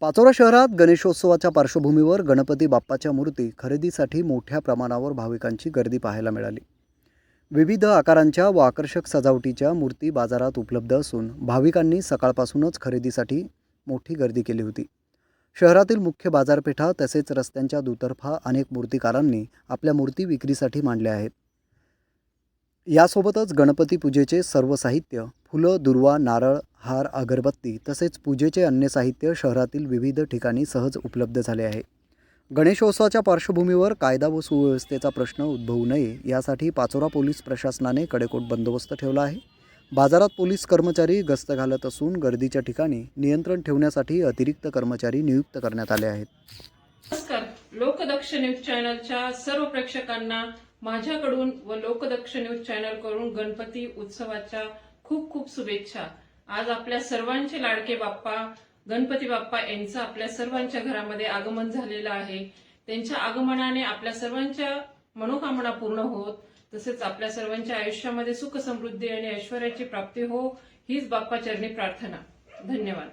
पाचोरा शहरात गणेशोत्सवाच्या पार्श्वभूमीवर गणपती बाप्पाच्या मूर्ती खरेदीसाठी मोठ्या प्रमाणावर भाविकांची गर्दी पाहायला मिळाली. विविध आकारांच्या व आकर्षक सजावटीच्या मूर्ती बाजारात उपलब्ध असून भाविकांनी सकाळपासूनच खरेदीसाठी मोठी गर्दी केली होती. शहरातील मुख्य बाजारपेठा तसेच रस्त्यांच्या दुतर्फा अनेक मूर्तिकारांनी आपल्या मूर्ती विक्रीसाठी मांडल्या आहेत. यासोबतच गणपती पूजेचे सर्व साहित्य फुलं दुर्वा नारळ हार अगरबत्ती तसेच पूजेचे अन्य साहित्य शहरातील विविध ठिकाणी सहज उपलब्ध झाले आहे. गणेशोत्सवाच्या पार्श्वभूमीवर कायदा व सुव्यवस्थेचा प्रश्न उद्भवू नये यासाठी पाचोरा पोलीस प्रशासनाने कडेकोट बंदोबस्त ठेवला आहे. बाजारात पोलीस कर्मचारी गस्त घालत असून गर्दीच्या ठिकाणी नियंत्रण ठेवण्यासाठी अतिरिक्त कर्मचारी नियुक्त करण्यात आले आहेत. नमस्कार. लोकदक्ष न्यूज चॅनलच्या सर्व प्रेक्षकांना माझ्याकडून व लोकदक्ष न्यूज चॅनलकडून गणपती उत्सवाच्या खूप खूप शुभेच्छा. आज आपल्या सर्वांचे लाडके बाप्पा गणपती बाप्पा यांचं आपल्या सर्वांच्या घरामध्ये आगमन झालेलं आहे. त्यांच्या आगमनाने आपल्या सर्वांच्या मनोकामना पूर्ण होत तसेच आपल्या सर्वांच्या आयुष्यामध्ये सुख समृद्धी आणि ऐश्वर्याची प्राप्ती हो हीच बाप्पा चरणी प्रार्थना. धन्यवाद.